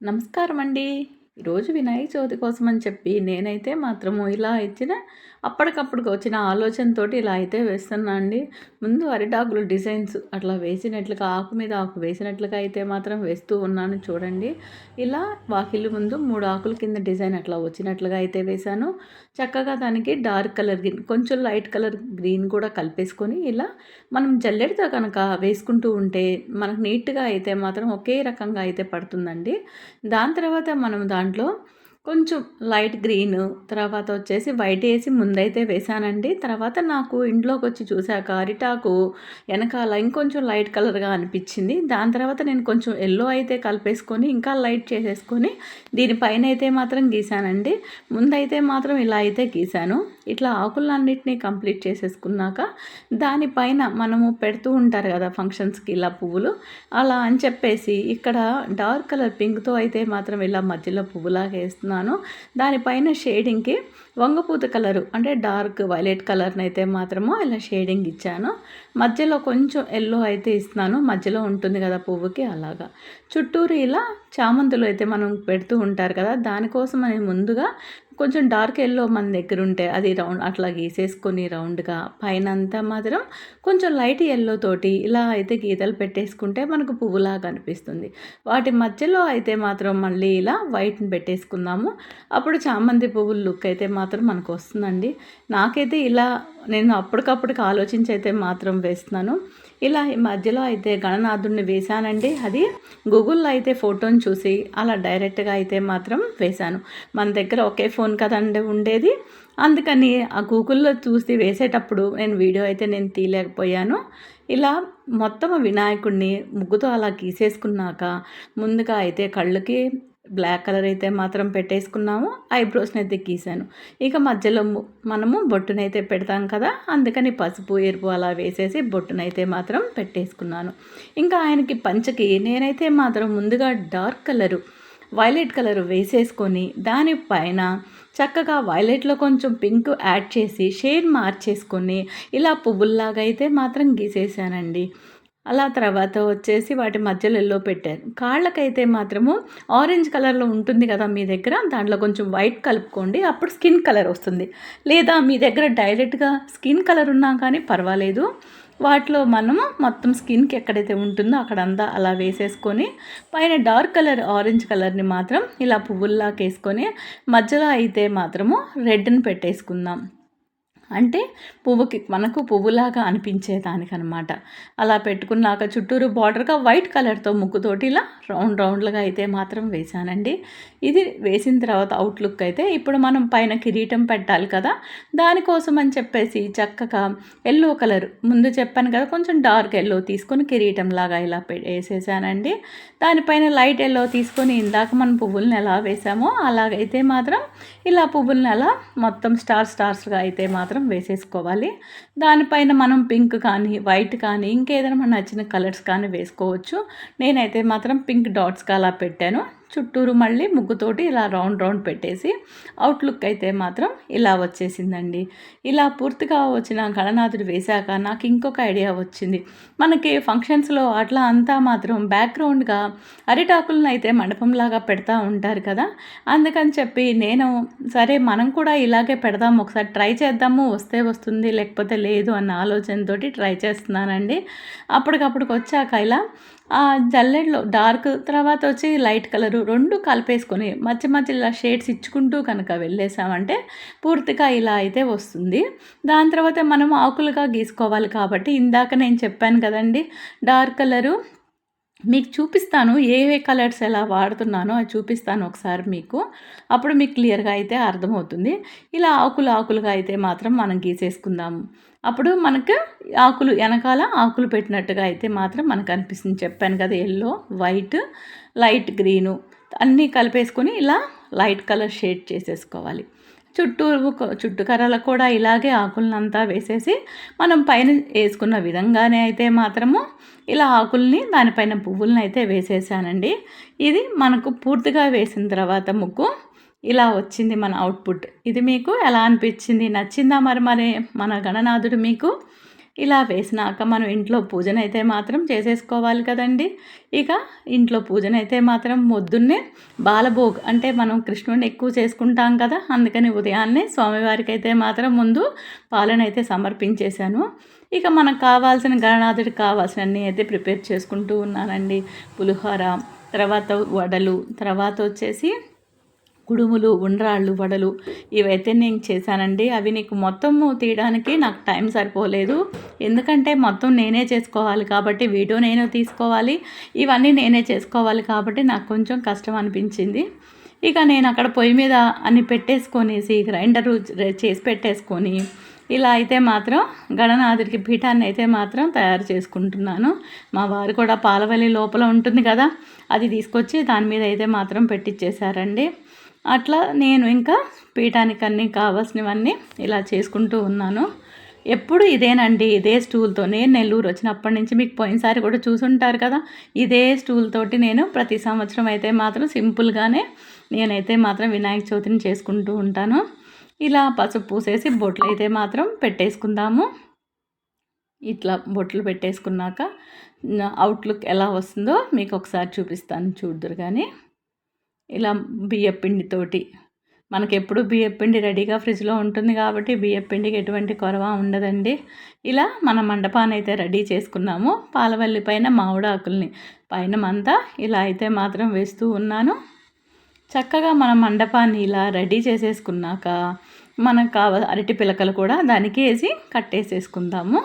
నమస్కారం అండి ఈరోజు వినాయక చవితి కోసం అని చెప్పి నేనైతే మాత్రము ఇలా ఇచ్చిన అప్పటికప్పుడు వచ్చిన ఆలోచనతోటి ఇలా అయితే వేస్తున్నా అండి. ముందు అరిటాకులు డిజైన్స్ అట్లా వేసినట్లుగా ఆకు మీద ఆకు వేసినట్లుగా అయితే మాత్రం వేస్తూ ఉన్నాను చూడండి. ఇలా వాకిళ్ళు ముందు మూడు ఆకుల కింద డిజైన్ అట్లా వచ్చినట్లుగా అయితే వేశాను. చక్కగా దానికి డార్క్ కలర్ గ్రీన్ కొంచెం లైట్ కలర్ గ్రీన్ కూడా కలిపేసుకొని ఇలా మనం జల్లెడితో కనుక వేసుకుంటూ ఉంటే మనకు నీట్గా అయితే మాత్రం ఒకే రకంగా అయితే పడుతుందండి. దాని తర్వాత మనం దాంట్లో కొంచెం లైట్ గ్రీన్ తర్వాత వచ్చేసి వైట్ వేసి ముందైతే వేసానండి తర్వాత నాకు ఇంట్లోకి వచ్చి చూశాక అరిటాకు వెనకాల ఇంకొంచెం లైట్ కలర్గా అనిపించింది. దాని తర్వాత నేను కొంచెం ఎల్లో అయితే కలిపేసుకొని ఇంకా లైట్ చేసేసుకొని దీనిపైన అయితే మాత్రం గీసానండి ముందైతే మాత్రం ఇలా అయితే గీసాను ఇట్లా ఆకులన్నింటినీ కంప్లీట్ చేసేసుకున్నాక దానిపైన మనము పెడుతూ ఉంటారు కదా ఫంక్షన్స్కి ఇలా పువ్వులు. అలా అని చెప్పేసి ఇక్కడ డార్క్ కలర్ పింక్తో అయితే మాత్రం ఇలా మధ్యలో పువ్వులాగా వేస్తున్నాను తీసుకున్నాను దానిపైన షేడింగ్కి వంగపూత కలరు అంటే డార్క్ వైలెట్ కలర్ని అయితే మాత్రము ఇలా షేడింగ్ ఇచ్చాను. మధ్యలో కొంచెం ఎల్లో అయితే ఇస్తున్నాను. మధ్యలో ఉంటుంది కదా పువ్వుకి అలాగా. చుట్టూరు ఇలా చామంతులు అయితే మనం పెడుతూ ఉంటారు కదా దానికోసం అని ముందుగా కొంచెం డార్క్ ఎల్లో మన దగ్గర ఉంటే అది రౌండ్ అట్లా గీసేసుకొని రౌండ్గా పైన అంతా మాత్రం కొంచెం లైట్ ఎల్లో తోటి ఇలా అయితే గీతలు పెట్టేసుకుంటే మనకు పువ్వులాగా అనిపిస్తుంది వాటి మధ్యలో అయితే మాత్రం మళ్ళీ ఇలా వైట్ని పెట్టేసుకుందాము. అప్పుడు చామంతి పువ్వుల లుక్ అయితే మాత్రం మనకు వస్తుందండి. నాకైతే ఇలా నేను అప్పటికప్పటికి ఆలోచించి అయితే మాత్రం వేస్తున్నాను. ఇలా ఈ మధ్యలో అయితే గణనాథుడిని వేశానండి. అది గూగుల్లో అయితే ఫోటోని చూసి అలా డైరెక్ట్గా అయితే మాత్రం వేశాను. మన దగ్గర ఒకే ఫోన్ కదండి ఉండేది. అందుకని ఆ గూగుల్లో చూసి వేసేటప్పుడు నేను వీడియో అయితే నేను తీయలేకపోయాను. ఇలా మొత్తం వినాయకుడిని ముగ్గుతో అలా గీసేసుకున్నాక ముందుగా అయితే కళ్ళుకి బ్లాక్ కలర్ అయితే మాత్రం పెట్టేసుకున్నాము. ఐబ్రోస్ని అయితే గీసాను. ఇక మధ్యలో మనము బొట్టునైతే పెడతాం కదా అందుకని పసుపు ఎరుపు అలా వేసేసి బొట్టునైతే మాత్రం పెట్టేసుకున్నాను. ఇంకా ఆయనకి పంచకి నేనైతే మాత్రం ముందుగా డార్క్ కలరు వైలెట్ కలర్ వేసేసుకొని దానిపైన చక్కగా వైలెట్లో కొంచెం పింక్ యాడ్ చేసి షేడ్ మార్చేసుకొని ఇలా పువ్వుల్లాగా అయితే మాత్రం గీసేసానండి అలా తర్వాత వచ్చేసి వాటి మధ్యలో ఎల్లో పెట్టారు. కాళ్ళకైతే మాత్రము ఆరెంజ్ కలర్లో ఉంటుంది కదా మీ దగ్గర దాంట్లో కొంచెం వైట్ కలుపుకోండి అప్పుడు స్కిన్ కలర్ వస్తుంది. లేదా మీ దగ్గర డైరెక్ట్గా స్కిన్ కలర్ ఉన్నా కానీ పర్వాలేదు. వాటిలో మనము మొత్తం స్కిన్కి ఎక్కడైతే ఉంటుందో అక్కడంతా అలా వేసేసుకొని పైన డార్క్ కలర్ ఆరెంజ్ కలర్ని మాత్రం ఇలా పువ్వుల్లాకేసుకొని మధ్యలో అయితే మాత్రము రెడ్ని పెట్టేసుకుందాం. అంటే పువ్వుకి మనకు పువ్వులాగా అనిపించేదానికనమాట. అలా పెట్టుకున్నాక చుట్టూరు బార్డర్గా వైట్ కలర్తో ముక్కుతోటి ఇలా రౌండ్ రౌండ్లుగా అయితే మాత్రం వేసానండి ఇది వేసిన తర్వాత అవుట్లుక్ అయితే ఇప్పుడు మనం పైన కిరీటం పెట్టాలి కదా దానికోసం అని చెప్పేసి చక్కగా ఎల్లో కలర్ ముందు చెప్పాను కదా కొంచెం డార్క్ ఎల్లో తీసుకొని కిరీటం లాగా ఇలా వేసేసానండి. దానిపైన లైట్ ఎల్లో తీసుకొని ఇందాక మనం పువ్వులను ఎలా వేసామో అలాగైతే మాత్రం ఇలా పువ్వులను ఎలా మొత్తం స్టార్ స్టార్స్గా అయితే మాత్రం మాత్రం వేసేసుకోవాలి. దానిపైన మనం పింక్ కానీ వైట్ కానీ ఇంకేదైనా మన నచ్చిన కలర్స్ కానీ వేసుకోవచ్చు. నేనైతే మాత్రం పింక్ డాట్స్గా అలా పెట్టాను. చుట్టూరు మళ్ళీ ముగ్గుతోటి ఇలా రౌండ్ రౌండ్ పెట్టేసి అవుట్లుక్ అయితే మాత్రం ఇలా వచ్చేసిందండి. ఇలా పూర్తిగా వచ్చిన గణనాథుడు వేశాక నాకు ఇంకొక ఐడియా వచ్చింది. మనకి ఫంక్షన్స్లో అట్లా అంతా మాత్రం బ్యాక్గ్రౌండ్గా అరిటాకులను అయితే మండపంలాగా పెడతా ఉంటారు కదా. అందుకని చెప్పి నేను సరే మనం కూడా ఇలాగే పెడదాం ఒకసారి ట్రై చేద్దాము వస్తే వస్తుంది లేకపోతే లేదు అన్న ఆలోచనతోటి ట్రై చేస్తున్నానండి. అప్పటికప్పటికి వచ్చాక ఇలా జల్లెడలో డార్క్ తర్వాత వచ్చి లైట్ కలరు రెండు కలిపేసుకొని మధ్య మధ్యలో షేడ్స్ ఇచ్చుకుంటూ కనుక వెళ్ళేసామంటే పూర్తిగా ఇలా అయితే వస్తుంది. దాని తర్వాత మనం ఆకులుగా గీసుకోవాలి కాబట్టి ఇందాక నేను చెప్పాను కదండి డార్క్ కలరు. మీకు చూపిస్తాను ఏ ఏ కలర్స్ ఎలా వాడుతున్నానో అది చూపిస్తాను ఒకసారి మీకు. అప్పుడు మీకు క్లియర్గా అయితే అర్థమవుతుంది. ఇలా ఆకులు ఆకులుగా అయితే మాత్రం మనం గీసేసుకుందాము అప్పుడు మనకు ఆకులు వెనకాల ఆకులు పెట్టినట్టుగా అయితే మాత్రం మనకు అనిపిస్తుంది. చెప్పాను కదా ఎల్లో వైట్ లైట్ గ్రీను. అన్నీ కలిపేసుకొని ఇలా లైట్ కలర్ షేడ్ చేసేసుకోవాలి. చుట్టూ చుట్టుకర్రలకు కూడా ఇలాగే ఆకులనంతా వేసేసి మనం పైన వేసుకున్న విధంగానే అయితే మాత్రము ఇలా ఆకుల్ని దానిపైన పువ్వులను అయితే వేసేసానండి. ఇది మనకు పూర్తిగా వేసిన తర్వాత ముగ్గు ఇలా వచ్చింది మన అవుట్పుట్. ఇది మీకు ఎలా అనిపించింది? నచ్చిందా మరి మరి మన గణనాథుడు మీకు? ఇలా వేసినాక మనం ఇంట్లో పూజనైతే మాత్రం చేసేసుకోవాలి కదండి. ఇక ఇంట్లో పూజనైతే మాత్రం పొద్దున్నే బాలభోగ్ అంటే మనం కృష్ణుడిని ఎక్కువ చేసుకుంటాం కదా అందుకని ఉదయాన్నే స్వామివారికి అయితే మాత్రం ముందు పాలనైతే సమర్పించేశాను. ఇక మనకు కావాల్సిన గణనాథుడికి కావాల్సినన్నీ అయితే ప్రిపేర్ చేసుకుంటూ ఉన్నానండి. పులిహోర తర్వాత వడలు తర్వాత వచ్చేసి కుడుములు ఉండ్రాళ్ళు వడలు ఇవైతే నేను చేశానండి. అవి నీకు మొత్తము తీయడానికి నాకు టైం సరిపోలేదు. ఎందుకంటే మొత్తం నేనే చేసుకోవాలి కాబట్టి వీడియో నేను తీసుకోవాలి. ఇవన్నీ నేనే చేసుకోవాలి కాబట్టి నాకు కొంచెం కష్టం అనిపించింది. ఇక నేను అక్కడ పొయ్యి మీద అన్ని పెట్టేసుకొనేసి గ్రైండరు చేసి పెట్టేసుకొని ఇలా అయితే మాత్రం గణనాథుడికి పీఠాన్ని అయితే మాత్రం తయారు చేసుకుంటున్నాను. మా వారు కూడా పాలవల్లి లోపల ఉంటుంది కదా అది తీసుకొచ్చి దాని మీద అయితే మాత్రం పెట్టించేశారండి అట్లా నేను ఇంకా పీఠానికి అన్నీ కావాల్సినవన్నీ ఇలా చేసుకుంటూ ఉన్నాను. ఎప్పుడు ఇదేనండి ఇదే స్టూల్తో. నేను నెల్లూరు వచ్చినప్పటి నుంచి మీకు పోయినసారి కూడా చూసుంటారు కదా ఇదే స్టూల్ తోటి నేను ప్రతి సంవత్సరం అయితే మాత్రం సింపుల్గానే నేనైతే మాత్రం వినాయక చవితిని చేసుకుంటూ ఉంటాను. ఇలా పసుపు పూసేసి బొట్లు అయితే మాత్రం పెట్టేసుకుందాము. ఇట్లా బొట్లు పెట్టేసుకున్నాక అవుట్లుక్ ఎలా వస్తుందో మీకు ఒకసారి చూపిస్తాను చూద్దరు కానీ ఇలా బియ్యపిండితోటి మనకి ఎప్పుడు బియ్యపిండి రెడీగా ఫ్రిడ్జ్లో ఉంటుంది కాబట్టి బియ్యపిండికి ఎటువంటి కొరవ ఉండదండి. ఇలా మన మండపాన్ని అయితే రెడీ చేసుకున్నాము. పాలవల్లి పైన మామిడాకుల్ని పైన అంతా ఇలా అయితే మాత్రం వేస్తూ ఉన్నాను. చక్కగా మన మండపాన్ని ఇలా రెడీ చేసేసుకున్నాక మనకు కావ అరటి పిలకలు కూడా దానికి వేసి కట్టేసేసుకుందాము.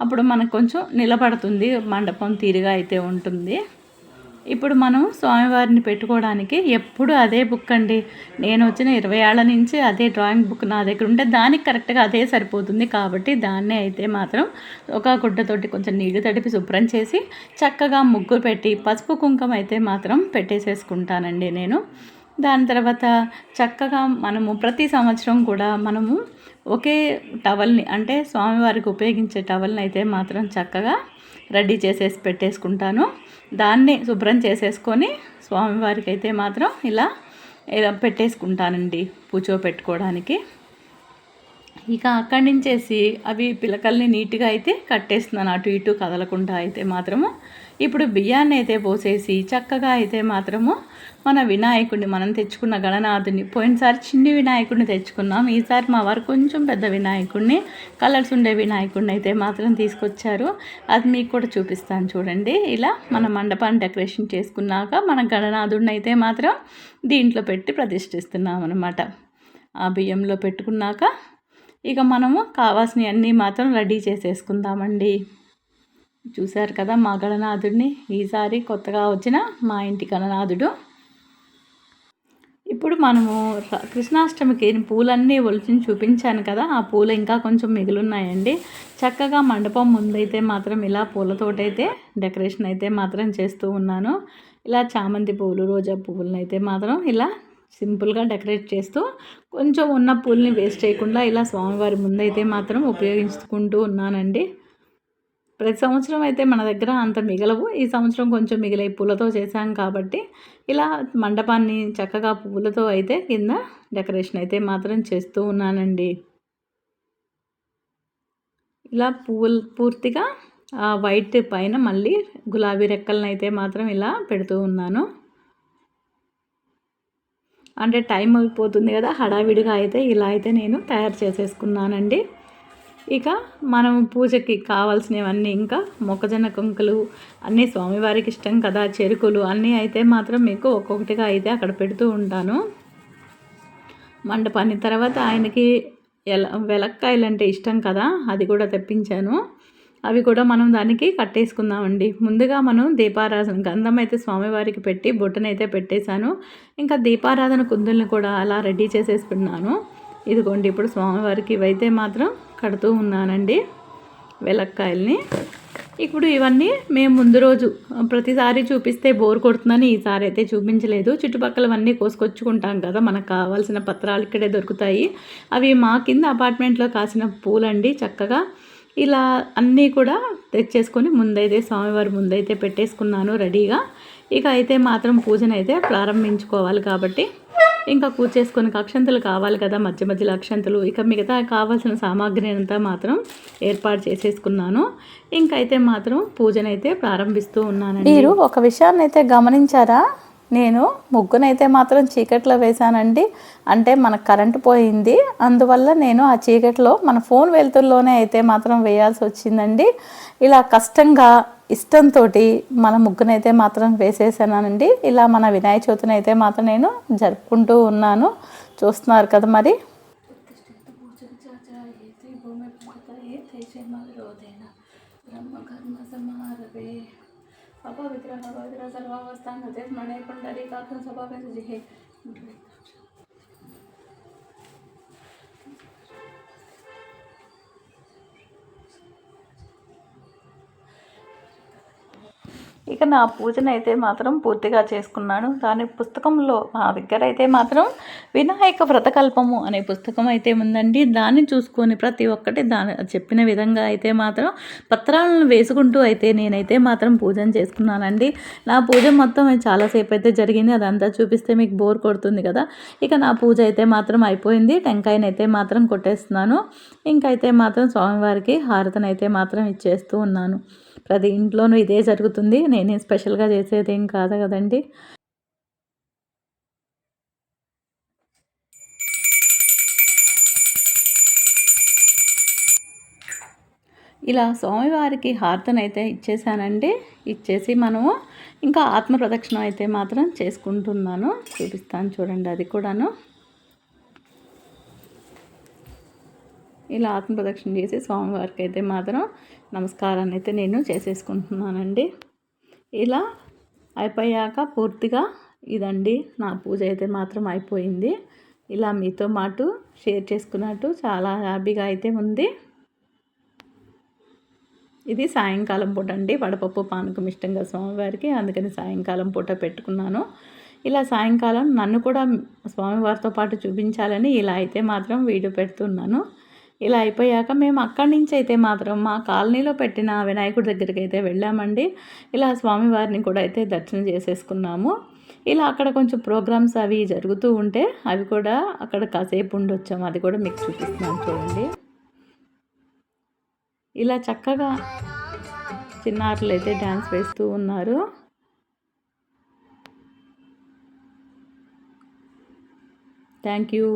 అప్పుడు మనకు కొంచెం నిలబడుతుంది. మండపం తీరుగా అయితే ఉంటుంది. ఇప్పుడు మనం స్వామివారిని పెట్టుకోవడానికి ఎప్పుడు అదే బుక్ అండి. నేను వచ్చిన ఇరవై ఏళ్ళ నుంచి అదే డ్రాయింగ్ బుక్ నా దగ్గర ఉంటే దానికి కరెక్ట్గా అదే సరిపోతుంది కాబట్టి దాన్నే అయితే మాత్రం ఒక గుడ్డతోటి కొంచెం నీళ్ళు తడిపి శుభ్రం చేసి చక్కగా ముగ్గు పెట్టి పసుపు కుంకుమ అయితే మాత్రం పెట్టేసేసుకుంటానండి నేను. దాని తర్వాత చక్కగా మనము ప్రతి సంవత్సరం కూడా మనము ఒకే టవల్ని అంటే స్వామివారికి ఉపయోగించే టవల్ని అయితే మాత్రం చక్కగా రెడీ చేసేసి పెట్టేసుకుంటాను. దాన్ని శుభ్రం చేసేసుకొని స్వామివారికి అయితే మాత్రం ఇలా ఇలా పెట్టేసుకుంటానండి పూచో పెట్టుకోవడానికి. ఇక అక్కడి నుంచేసి అవి పిలకల్ని నీట్గా అయితే కట్టేస్తున్నాను. అటు ఇటు కదలకుండా అయితే మాత్రము ఇప్పుడు బియ్యాన్ని అయితే పోసేసి చక్కగా అయితే మాత్రము మన వినాయకుడిని మనం తెచ్చుకున్న గణనాథుని పోయినసారి చిన్ని వినాయకుడిని తెచ్చుకున్నాం. ఈసారి మా వారు కొంచెం పెద్ద వినాయకుడిని కలర్స్ ఉండే వినాయకుడిని అయితే మాత్రం తీసుకొచ్చారు. అది మీకు కూడా చూపిస్తాను చూడండి. ఇలా మన మండపాన్ని డెకరేషన్ చేసుకున్నాక మన గణనాథుడిని అయితే మాత్రం దీంట్లో పెట్టి ప్రతిష్ఠిస్తున్నాం అనమాట ఆ బియ్యంలో పెట్టుకున్నాక ఇక మనము కావాల్సినవన్నీ మాత్రం రెడీ చేసేసుకుందామండి. చూశారు కదా మా గణనాథుడిని ఈసారి కొత్తగా వచ్చిన మా ఇంటి గణనాథుడు ఇప్పుడు మనము కృష్ణాష్టమికి పూలన్నీ ఒలిచిని చూపించాను కదా ఆ పూలు ఇంకా కొంచెం మిగులున్నాయండి. చక్కగా మండపం ముందైతే మాత్రం ఇలా పూలతోటైతే డెకరేషన్ అయితే మాత్రం చేస్తూ ఉన్నాను. ఇలా చామంతి పువ్వులు రోజా పువ్వులను అయితే మాత్రం ఇలా సింపుల్గా డెకరేట్ చేస్తూ కొంచెం ఉన్న పూల్ని వేస్ట్ చేయకుండా ఇలా స్వామివారి ముందైతే మాత్రం ఉపయోగించుకుంటూ ఉన్నానండి. ప్రతి సంవత్సరం అయితే మన దగ్గర అంత మిగలవు. ఈ సంవత్సరం కొంచెం మిగిలే పూలతో చేశాం కాబట్టి ఇలా మండపాన్ని చక్కగా పువ్వులతో అయితే కింద డెకరేషన్ అయితే మాత్రం చేస్తూ ఉన్నానండి. ఇలా పువ్వులు పూర్తిగా వైట్ పైన మళ్ళీ గులాబీ రెక్కలను అయితే మాత్రం ఇలా పెడుతూ ఉన్నాను. అంటే టైం అయిపోతుంది కదా హడావిడిగా అయితే ఇలా అయితే నేను తయారు చేసేసుకున్నానండి. ఇక మనం పూజకి కావాల్సినవన్నీ ఇంకా మొక్కజొన్న కుంకలు అన్నీ స్వామివారికి ఇష్టం కదా చెరుకులు అన్నీ అయితే మాత్రం మీకు ఒక్కొక్కటిగా అయితే అక్కడ పెడుతూ ఉంటాను. మండపాన్ని తర్వాత ఆయనకి ఎల వెలక్కాయలు అంటే ఇష్టం కదా అది కూడా తెప్పించాను. అవి కూడా మనం దానికి కట్టేసుకుందామండి. ముందుగా మనం దీపారాధన గంధం అయితే స్వామివారికి పెట్టి బొట్టనైతే పెట్టేశాను. ఇంకా దీపారాధన కుందుల్ని కూడా అలా రెడీ చేసేసుకున్నాను. ఇదిగోండి ఇప్పుడు స్వామివారికి ఇవైతే మాత్రం కడుతూ ఉన్నానండి వెలక్కాయల్ని. ఇప్పుడు ఇవన్నీ మేము ముందు రోజు ప్రతిసారి చూపిస్తే బోర్ కొడుతుందని ఈసారి అయితే చూపించలేదు. చుట్టుపక్కలవన్నీ కోసుకొచ్చుకుంటాం కదా మనకు కావాల్సిన పత్రాలు ఇక్కడే దొరుకుతాయి. అవి మా కింద అపార్ట్మెంట్లో కాసిన పూలండి చక్కగా ఇలా అన్నీ కూడా తెచ్చేసుకొని ముందైతే స్వామివారి ముందైతే పెట్టేసుకున్నాను రెడీగా. ఇక అయితే మాత్రం పూజనైతే ప్రారంభించుకోవాలి కాబట్టి ఇంకా కూర్చేసుకొని అక్షంతలు కావాలి కదా మధ్య మధ్యలో అక్షంతలు. ఇక మిగతా కావాల్సిన సామాగ్రి అంతా మాత్రం ఏర్పాటు చేసేసుకున్నాను. ఇంకైతే మాత్రం పూజనైతే ప్రారంభిస్తూ ఉన్నాను మీరు ఒక విషయాన్ని అయితే గమనించారా? నేను ముగ్గునైతే మాత్రం చీకట్లో వేశానండి. అంటే మనకు కరెంటు పోయింది. అందువల్ల నేను ఆ చీకట్లో మన ఫోన్ వెలుతుల్లోనే అయితే మాత్రం వేయాల్సి వచ్చిందండి. ఇలా కష్టంగా ఇష్టంతో మన ముగ్గునైతే మాత్రం వేసేసానండి. ఇలా మన వినాయక చవితిని అయితే మాత్రం నేను జరుపుకుంటూ ఉన్నాను. చూస్తున్నారు కదా మరి. అపవిత్ర అపవిత్ర సర్వావస్థాన మణి పుండరీ కాకం ఇక నా పూజనైతే అయితే మాత్రం పూర్తిగా చేసుకున్నాను. దాని పుస్తకంలో నా దగ్గర అయితే మాత్రం వినాయక వ్రతకల్పము అనే పుస్తకం అయితే ఉందండి. దాన్ని చూసుకొని ప్రతి ఒక్కటి దాని చెప్పిన విధంగా అయితే మాత్రం పత్రాలను వేసుకుంటూ అయితే నేనైతే మాత్రం పూజను చేసుకున్నానండి. నా పూజ మొత్తం చాలాసేపు అయితే జరిగింది. అదంతా చూపిస్తే మీకు బోర్ కొడుతుంది కదా. ఇక నా పూజ అయితే మాత్రం అయిపోయింది. టెంకాయనైతే మాత్రం కొట్టేస్తున్నాను. ఇంకైతే మాత్రం స్వామివారికి హారతనైతే మాత్రం ఇచ్చేస్తూ ఉన్నాను. ప్రతి ఇంట్లోనూ ఇదే జరుగుతుంది. నేనేం స్పెషల్గా చేసేది ఏం కాదు కదండి. ఇలా స్వామివారికి హారతనైతే ఇచ్చేసానండి. ఇచ్చేసి మనము ఇంకా ఆత్మ ప్రదక్షిణ అయితే మాత్రం చేసుకుంటున్నాను. చూపిస్తాను చూడండి అది కూడాను. ఇలా ఆత్మ ప్రదక్షిణ చేసి స్వామివారికి అయితే మాత్రం నమస్కారాన్ని అయితే నేను చేసేసుకుంటున్నానండి. ఇలా అయిపోయాక పూర్తిగా ఇదండి. నా పూజ అయితే మాత్రం అయిపోయింది. ఇలా మీతో పాటు షేర్ చేసుకున్నట్టు చాలా హ్యాపీగా అయితే ఉంది. ఇది సాయంకాలం పూట అండి. వడపప్పు పానకం ఇష్టంగా స్వామివారికి అందుకని సాయంకాలం పూట పెట్టుకున్నాను. ఇలా సాయంకాలం నన్ను కూడా స్వామివారితో పాటు చూపించాలని ఇలా అయితే మాత్రం వీడియో పెడుతున్నాను. ఇలా అయిపోయాక మేము అక్కడి నుంచి అయితే మాత్రం మా కాలనీలో పెట్టిన వినాయకుడి దగ్గరికి అయితే వెళ్ళామండి. ఇలా స్వామివారిని కూడా అయితే దర్శనం చేసేసుకున్నాము. ఇలా అక్కడ కొంచెం ప్రోగ్రామ్స్ అవి జరుగుతూ ఉంటే అవి కూడా అక్కడ కాసేపు ఉండొచ్చాము. అది కూడా మీకు చూపిస్తున్నాను చూడండి. ఇలా చక్కగా చిన్నారులు అయితే డ్యాన్స్ వేస్తూ ఉన్నారు. Thank you.